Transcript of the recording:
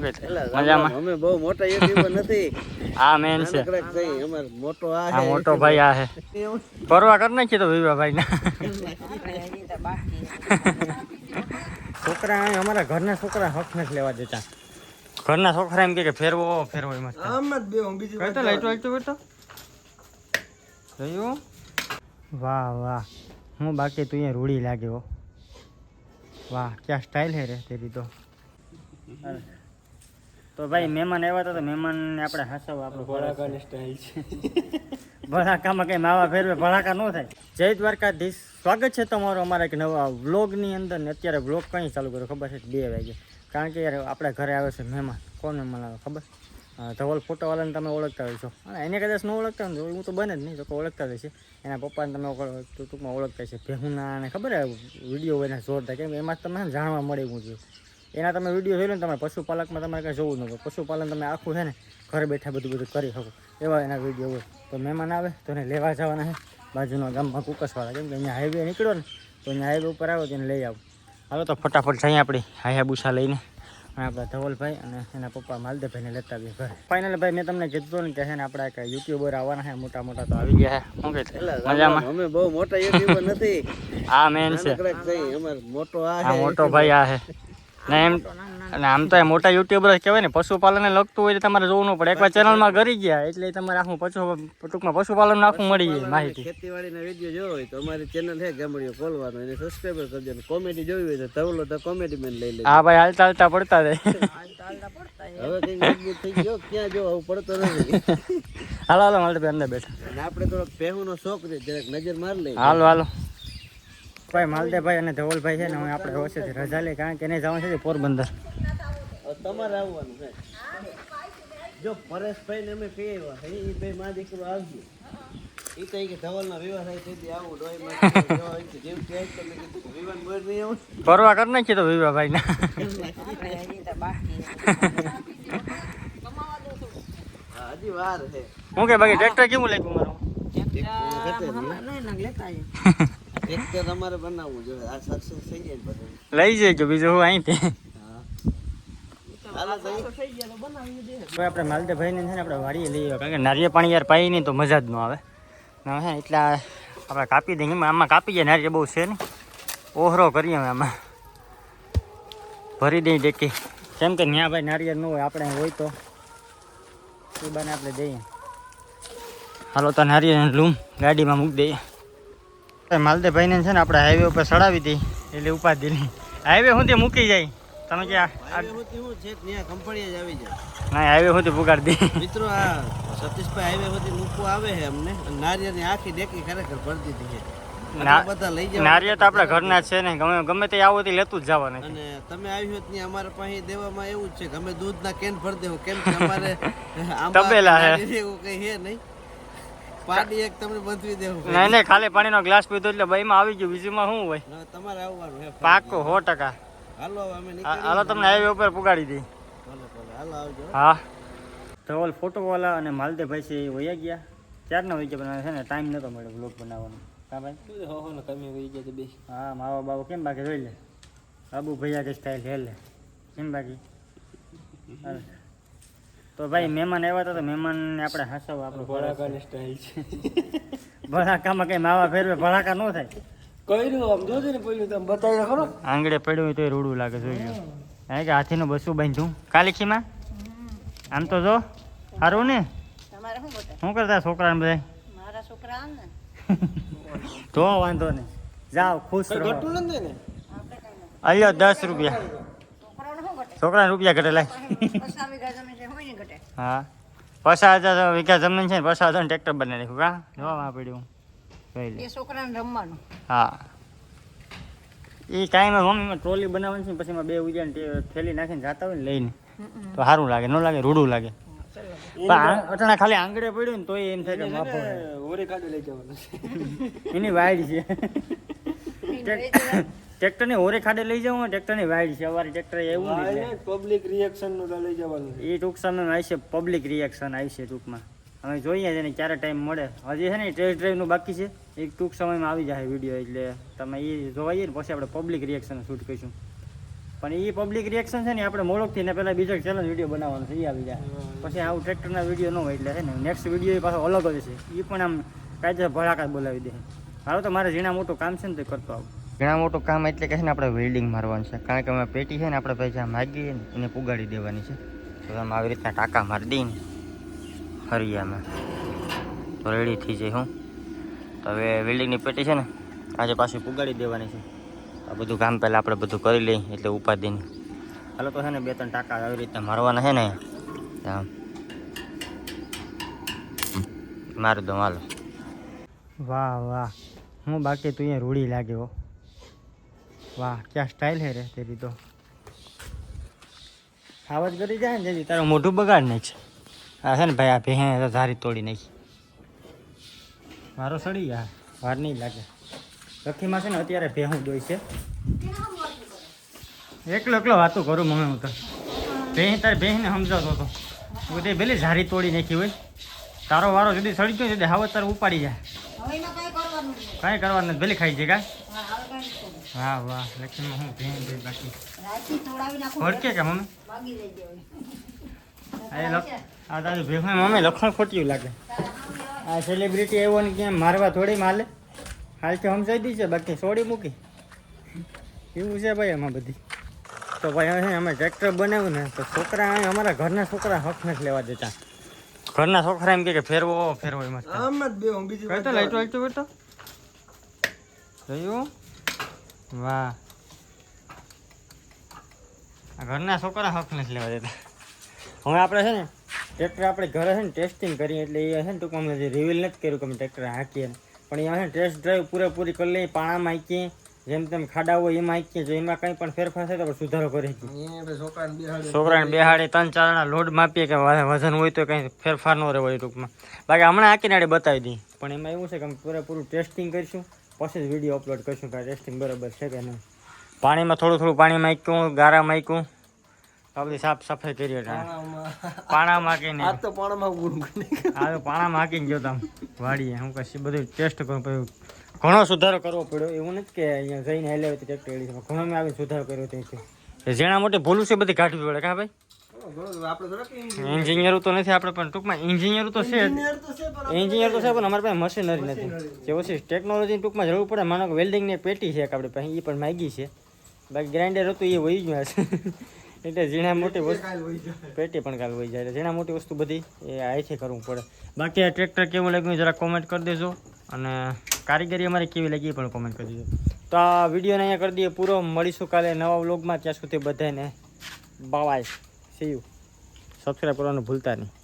મજામાં? અમે બહુ મોટા યુટ્યુબર નથી. આ મેન છે. નાનકડા જ છીએ. અમાર મોટો આ આ મોટો ભાઈ આ છે. પરવા કરી નાખી તો વિવા ભાઈ ના છોકરા અમારા ઘરના છોકરા હક નથી લેવા દેતા. ઘરના છોકરા એમ કે ફેરવો ફેરવો એમ આમ જ બેહું, બીજી કઈ તો લાઈટો લાઈટો બેઠો જોયું? વાહ વાહ. હું બાકી તું અહીંયા રૂડી લાગ્યો વાહ ક્યાં સ્ટાઇલ હે રે તેરી તો? તો ભાઈ મહેમાન આવ્યા હતા તો મહેમાનને આપણે હસાવવા આપણું ભળાકાની સ્ટાઇલ છે. ભળાકામાં કઈ માવા ફેરવે ભળાકા ન થાય. જય દ્વારકાધીશ સ્વાગત છે તમારું અમારા એક નવા વ્લોગની અંદર. ને અત્યારે વ્લોગ કઈ ચાલુ કર્યો ખબર છે? બે વાગે. કારણ કે યાર આપણા ઘરે આવે છે મહેમાન. કોણ મહેમાન આવે ખબર? ધવલ ફોટોવાળાને તમે ઓળખતા હોય છો. અને એને કદાચ ન ઓળખતા હોય હું તો બને જ નહીં તો ઓળખતા હોય છે. એના પપ્પાને તમે ટૂંકમાં ઓળખતા છે ભેહુના અને ખબર વીડિયો એના જોરદાર. કેમ કે એમાં તમને જાણવા મળે હું છે. એના તમે વીડિયો જોઈ લો ને તમે પશુપાલકમાં તમારે કાંઈ જોવું ન હોય પશુપાલન તમે આખું છે ને ઘરે બેઠા બધું બધું કરી શકો. એવા એના વીડિયો હોય. તો મહેમાન આવે તો એને લેવા જવાના છે. બાજુના ગામમાં કુકસવાળા કેમ કે અહીંયા હાઈવે નીકળ્યો ને તો અહીંયા હાઈવે ઉપર આવો તેને લઈ આવો. હાલો તો ફટાફટ જઈએ આપણી હાયાબુસા લઈને. અને આપણા ધવલભાઈ અને એના પપ્પા માલદેવભાઈને લેતા આવીએ ઘરે. ફાઇનલ ભાઈ મેં તમને કીધું ને કે છે ને આપણા એક યુટ્યુબર આવવાના છે મોટા મોટા તો આવી ગયા છે. શું કે મજામાં? અમે બહુ મોટા યુટ્યુબર નથી. આ મેન છે. મોટો આ મોટો ભાઈ આ છે. ને એમ અને આમ તો એ મોટા યુટ્યુબર કહેવાય ને પશુપાલનને લગતું હોય તો તમારે જોવું ન પડે. એકવાર ચેનલમાં કરી ગયા એટલે તમારે આખું પશુ ટૂંકમાં પશુપાલન આખું મળી જાય માહિતી. ખેતીવાડીના વીડિયો જોવો હોય તો અમારી ચેનલ છે ગામડીઓ ખોલવાનો. એને સબસ્ક્રાઈબર કરજો કોમેડી જોવી હોય તો તવલો તો કોમેડી મેન લઈ લે હા ભાઈ હાલતા હાલતા પડતા રહે હવે કઈ મજબૂત થઈ ગયો ક્યાં જો આવું પડતો નથી. હાલો હાલો મારે અંદર બેઠા. આપણે થોડોક પહેવાનો શોખ છે જરાક નજર માર લઈ હાલો હાલો. ભાઈ માલદેભાઈ અને ધવલભાઈ છે ને હવે આપણે ઓછેથી રજા લઈ કારણ કે એને જવાનું છે પોરબંદર હવે તમારે આવવાનું છે જો પરેશભાઈ ને અમે કહી આવ્યા એ ભાઈ માં દીકરો આવજો એ તો કે ધવલના વિવાહ થાય તેથી આવું ડોય જેમ કહે તો મેં કીધું વિવાહ બોર નહીં આવું પરવા કર નાખી તો વિવાહ ભાઈ ના હજી વાર છે હું કે બાકી ટ્રેક્ટર કેવું લાગ્યું મારું ટ્રેક્ટર અમારે બનાવવું જોઈએ. આ સક્સેસ થઈ જાય ને પછી લઈ જજો બીજું હું અહીંથી. આપણે હાલો તો ઈ- આપણે માલદેવભાઈને છે ને આપણે વાડીએ લઈ કારણ કે નારિયેળ પાણી યાર પાઈ નહીં તો મજા જ ન આવે. ને હે એટલે આપણે કાપી દઈએ. આમાં કાપી જાય નારિયેળ બહુ છે ને ઓહરો કરીએ અમે આમાં. ભરી દઈએ ડેકી કેમ કે ન્યા ભાઈ નારિયેળ ન હોય આપણે હોય તો. એ બાને આપણે દઈએ. હાલો તો નારિયેળ લૂમ ગાડીમાં મૂકી દઈએ. માલદેવભાઈને છે ને આપણે હાઈવે ઉપર ચડાવી દઈએ એટલે ઉપાધિ હાઈવે સુધી મૂકી જાય. તમે હું છે જાય. ના હાઈવે સુધી પુગાડી દે. મિત્રો આ સતીશભાઈ હાઈવે સુધી મૂકવા આવે છે અમને. નારિયેળની આખી ડેકી ખરેખર ભરી દીધી છે. ના- નારિયેળ તો આપણા ઘરના છે ને. ગમે ગમે તે આવો તે લેતું જ જવાનું અને તમે આવ્યો હોત ત્યાં અમારે પાસે દેવામાં એવું જ છે કે અમે દૂધના કેન ભરી દેવું. કેમ કે અમારે તબેલા હે. એવું કઈ છે નહીં. પાડી એક તમને બંધવી દેવું નહીં નહીં ખાલી પાણીનો ગ્લાસ પીધો એટલે ભાઈમાં આવી ગયું. બીજુમાં શું હોય? તમારે આવવાનું છે પાકું સો ટકા. હાલો અમે નીકળી હાલો તમને હાઈવે ઉપર પુગાડી દઈ. હાલો આવજો. હા. ધવલ ફોટોવાલા અને માલદેવભાઈ છે એ વયા ગયા. ક્યારના વહી ગયા? બનાવે છે ને ટાઈમ નતો મળ્યો બ્લોગ બનાવવાનો. હા ભાઈ? હા માવા બાબા કેમ બાકી? જોઈ લે. બાબુ ભૈયા કે સ્ટાઇલ હેલે. કેમ બાકી? હાલે. તો ભાઈ મહેમાન આવ્યા હતા તો મહેમાનને આપણે હસાવવા આપણું ભળાકાની સ્ટાઈલ છે. ભળાકામાં કઈ માવા ફેરવે ભળાકા ન થાય. આંગળે પડ્યું હોય તો રૂડું લાગે જોઈ લો હે કે હાથીનું બસું બાંધ્યું? કાલીખીમાં? આમ તો જો સારું ને? શું બતાવે શું કરતા છોકરાને બધા મારા છોકરા તો વાંધો નહીં. જાઓ ખુશ રહો. અલ્યો દસ રૂપિયા. છોકરાને રૂપિયા ઘટે લાય. હા. પચાસ હજાર વીઘા જમીન છે ને પચાસ હજાર ટ્રેક્ટર બનાવી નાખ્યું કા? જોવા પડ્યું. જોઈ લે. છોકરાને રમવાનું હા એ ટાઈમે મમ્મીમાં ટ્રોલી બનાવવાની છે પછી એમાં બે ઉજાને થેલી નાખીને જાતા હોય ને લઈને. તો સારું લાગે ન લાગે રૂડું લાગે. પણ આ- ખાલી આંગળે પડ્યું ને તો એમ થાય કે માફો એની વાઈડ છે. ટ્રેક્ટરની હોરે ખાડે લઈ જવું ટ્રેક્ટરની વાઈડ છે. અમારે ટ્રેક્ટર એવું નહીં પબ્લિક રિએક્શનનું લઈ જવાનું એ ટૂંક સમયમાં આવશે પબ્લિક રિએક્શન આવશે ટૂંકમાં. અમે જોઈએ છે ને ક્યારે ટાઈમ મળે. હજી છે ને ટેસ્ટ ડ્રાઈવનું બાકી છે. એક ટૂંક સમયમાં આવી જાય વીડિયો એટલે તમે એ જોવાઈએ ને પછી આપણે પબ્લિક રિએક્શન શૂટ કરીશું. પણ એ પબ્લિક રિએક્શન છે ને આપણે મોળોકથી ને પહેલાં બીજો ચેલેન્જ વીડિયો બનાવવાનો છે એ આવી જાય. પછી આવું ટ્રેક્ટરના વીડિયો ન હોય એટલે છે ને નેક્સ્ટ વીડિયો એ પાછો અલગ જ છે. એ પણ આમ કાયદે ભડાકા બોલાવી દે. હાલો તો મારે ઝીણા મોટું કામ છે ને તે કરતો આવું. ઝીણા મોટું કામ એટલે કે છે ને આપણે વેલ્ડિંગ મારવાનું છે. કારણ કે અમે પેટી છે ને આપણે પૈસા માગીએ ને એને પુગાડી દેવાની છે. તો અમે આવી રીતના ટાંકા મારી દઈએ ને હરિયામાં. તો રેડી થઈ જાય હું. તો હવે વેલ્ડિંગની પેટી છે ને આજે પાછી પુગાડી દેવાની છે. આ બધું કામ પહેલાં આપણે બધું કરી લઈએ એટલે ઉપાધિની હાલો તો છે ને બે ત્રણ ટાંકા આવી રીતના મારવાના છે ને. આમ. મારી દઉં, હાલો. વાહ વાહ. હું બાકી તું અહીંયા રૂડી લાગ્યો વાહ ક્યાં સ્ટાઇલ હે રે તેરી તો. આવાજ કરી જાય ને જેથી તારું મોઢું બગાડ નાખ આ છે ને ભાઈ આ ભેહે તો ધારી તોડી નાખી. મારો સડી ગયા. વાર નહીં લાગે. લખીમાં છે ને અત્યારે ભેહું જોઈ છે. એકલો એકલો વાતો કરું મમ્મી હું તો. ભેહ તારે ભેહને સમજાવતો હતો. હું તે ભલે ઝારી તોડી નાખી હોય. તારો વારો જુદી સડી ગયો જુદી હાવ તારે ઉપાડી જાય. કાંઈ કરવાનું નથી ભલે ખાઈ જાય કાંઈ વાહ વાહ લક્ષ્મી હું ભેણ દે બાકી. રાતથી તોડાવી નાખું. કે મમ્મી? ભાગી આ લખ આ તારી મમ્મી લખણ ખોટ્યું લાગે. આ સેલિબ્રિટી આવ્યો ને ક્યાં મારવા થોડી માલે હાલ? તો સમજાઈ દી છે બાકી છોડી મૂકી. એવું છે ભાઈ એમાં બધી. તો ભાઈ અહીં અમે ટ્રેક્ટર બનાવ્યું ને તો છોકરા અહીં અમારા ઘરના છોકરા હક નથી લેવા દેતા. ઘરના છોકરા એમ કહે કે ફેરવો ફેરવો એમાં આમ જ બે કઈ તો લાઈટો જોયું? વાહ. ઘરના છોકરા હક નથી લેવા દેતા. હવે આપણે છે ને ટ્રેક્ટર આપણે ઘરે છે ને ટેસ્ટિંગ કરીએ એટલે એ છે ને ટૂંકમાં અમને રિવીલ નથી કર્યું કે અમે ટ્રેક્ટર હાંકીએ પણ એમાં છે ને ટેસ્ટ ડ્રાઈવ પૂરેપૂરી કરી લઈએ પાણામાં હાંકીએ જેમ તેમ ખાડા હોય એમાં હાંકીએ જો એમાં કંઈ પણ ફેરફાર થાય તો આપણે સુધારો કરી છોકરાને બિહાડી. છોકરાને બેહાડે ત્રણ ચાર જણા લોડ માપીએ કે વજન હોય તો કંઈ ફેરફાર ન રહે હોય ટૂંકમાં. બાકી હમણાં હાંકીને આડે બતાવી દઈએ. પણ એમાં એવું છે કે અમે પૂરેપૂરું ટેસ્ટિંગ કરીશું. પછી જ વીડિયો અપલોડ કરીશું કે ટેસ્ટિંગ બરાબર છે કે નહીં? પાણીમાં થોડું થોડું પાણી માક્યું ગારા માક્યું આ બધી સાફ સફાઈ કરી પાણા માકીને આ તો પાણામાં આ તો પાણા માકીને ગયો તામ વાડીએ. હું કશી બધું ટેસ્ટ કરું પછી ઘણો સુધારો કરવો પડ્યો. એવું નથી કે અહીંયા જઈને હેલે ટ્રેક્ટર ઘણો મેં આવીને સુધારો કર્યો ત્યાંથી. જેના મોટે ભૂલું છે બધી કાઢવી પડે કા ભાઈ? એન્જિનિયર તો નથી આપણે પણ ટૂંકમાં એન્જિનિયર તો છે જ. એન્જિનિયર તો છે પણ અમારી પાસે મશીનરી નથી. જે ઓછી ટેકનોલોજી ટૂંકમાં જરૂર પડે. માનો કે વેલ્ડિંગની પેટી છે આપણે પાસે એ પણ માગી છે. બાકી ગ્રાઇન્ડર હતું એ વહી ગયું હશે. એટલે ઝીણા મોટી વસ્તુ. પેટી પણ કાલ વહી જાય. ઝીણા મોટી વસ્તુ બધી એ આથી કરવું પડે. બાકી આ ટ્રેક્ટર કેવું લાગ્યું જરા કોમેન્ટ કરી દેજો. અને કારીગરી અમારી કેવી લાગી એ પણ કોમેન્ટ કરી દેજો. તો આ વિડીયોને અહીંયા કરી દઈએ પૂરો. મળીશું કાલે નવા વ્લોગમાં ત્યાં સુધી બધાને બાય સી યુ સબસ્ક્રાઈબ કરવાનું ભૂલતા નહીં.